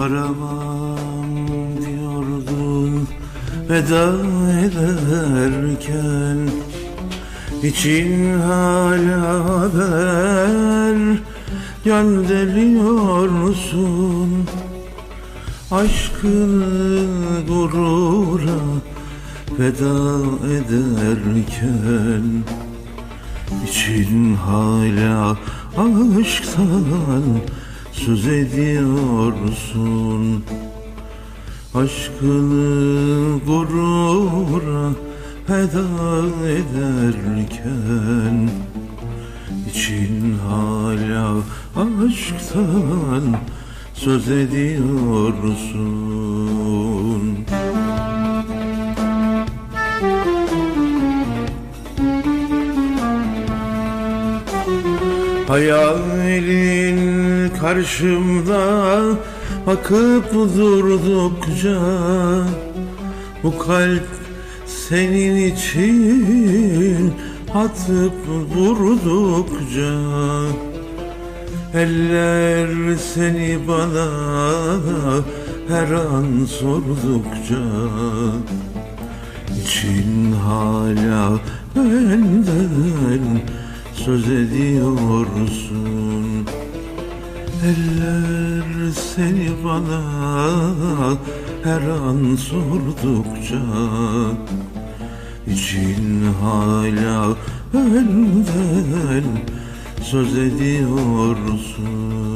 Aramam diyordun veda ederken. İçin hala haber gönderiyorsun Aşkını gurura feda ederken. İçin hala aşktan söz ediyorsun Aşkını gurura feda ederken için hala aşktan söz ediyorsun Hayalin karşımda akıp durdukça Bu kalp senin için atıp durdukça Eller seni bana her an sordukça için hala benden söz ediyorsun Eller seni bana her an sordukça için hala benden söz ediyorsun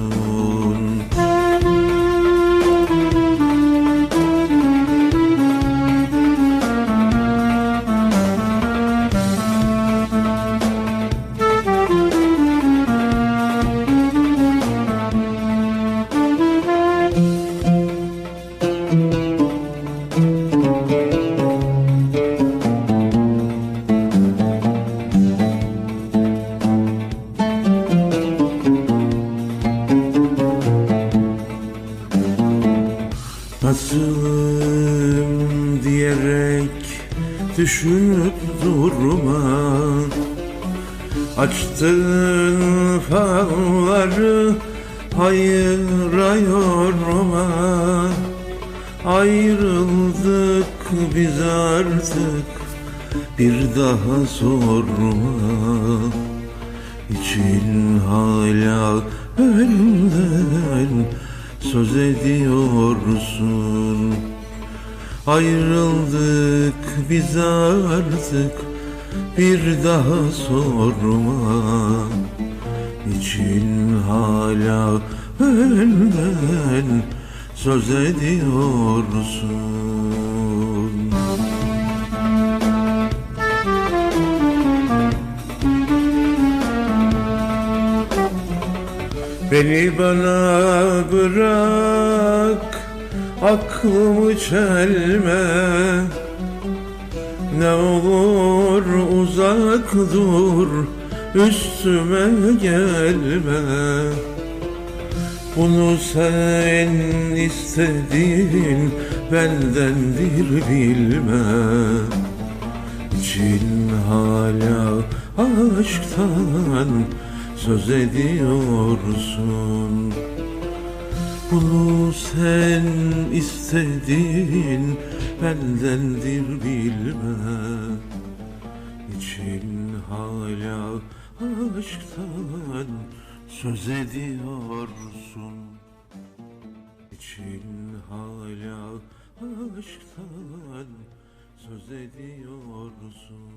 Nasılım diyerek düşünüp durma. Açtın falları hayıra yorma Ayrıldık biz artık bir daha sorma. İçin hala benden söz ediyorsun. Ayrıldık biz artık. Bir daha sorma. İçin hala benden söz ediyorsun Beni bana bırak Aklımı çelme. Ne olur uzak dur Üstüme gelme. Bunu sen istedin Bendendir bilme. İçin hala aşktan söz ediyorsun. Bunu sen istedin bendendir bilme İçin hala aşktan söz ediyorsun. İçin hala aşktan söz ediyorsun